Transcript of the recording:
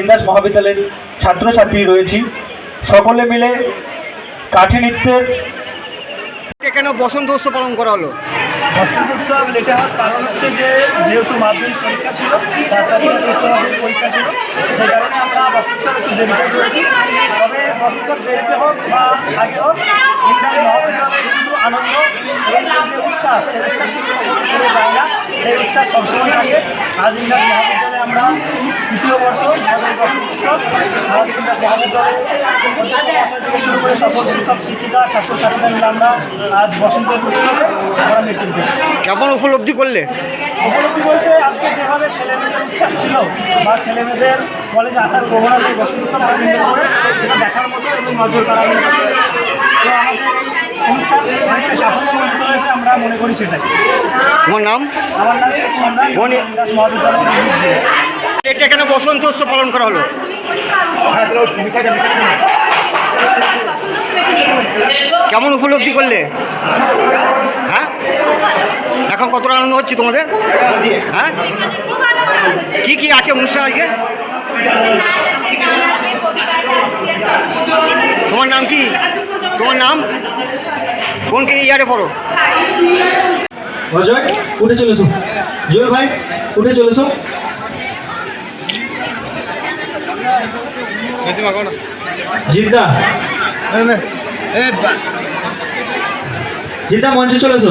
ইন্দাস মহাবিদ্যালয়ের ছাত্রছাত্রী রয়েছি। সকলে মিলে কাঠি নৃত্যের কেন বসন্ত উৎসব পালন করা হলো? বসন্ত উৎসব হওয়ার কারণ হচ্ছে যে যেহেতু মাধ্যমিক পরীক্ষা ছিল তার সাথে সাথে উচ্চ মাধ্যমিক পরীক্ষা ছিল সেই কারণে আমরা বসন্ত উৎসব একটু দেরিতে করেছি। তবে বসন্ত উৎসব দেরিতে হোক বা আগে হোক ইন্টার মহাবিদ্যালয়ে কিন্তু আনন্দ এবং যে উচ্ছ্বাস সেই উচ্ছ্বাস কিন্তু যায় না। সেই উচ্ছ্বাস সবসময় থাকে। মহাবিদ্যালয়ে আমরা তৃতীয় বর্ষ মহাবিদ্যালয়ে শুরু করে সকল শিক্ষক শিক্ষিকা ছাত্রছাত্রীরা মিলে আমরা আজ বসন্ত উৎসবে আমরা মিটিং করছি কেমন উপলব্ধি করলে? উপলব্ধি বলতে আজকে যেভাবে ছেলেমেয়েদের উচ্ছ্বাস ছিল বা ছেলেমেয়েদের কলেজে আসার প্রবণতা বসন্ত উৎসব করে সেটা দেখার মতো এবং নজর কাড়ার মতো। আমাদের এই তোমার নাম? কেন বসন্ত উৎসব পালন করা হলো। কেমন উপলব্ধি করলে? হ্যাঁ? এখন কতটা আনন্দ হচ্ছে তোমাদের? হ্যাঁ? কি কি আছে অনুষ্ঠান আজকে? তোমার নাম কি? তোমার নাম? কোন কি ইয়ারে পড়ো? অজয়, উঠে চলেছো। জুয়েল ভাই, উঠে চলেছো। জিদ্দা। জিদ্দা, মঞ্চে চলেছো।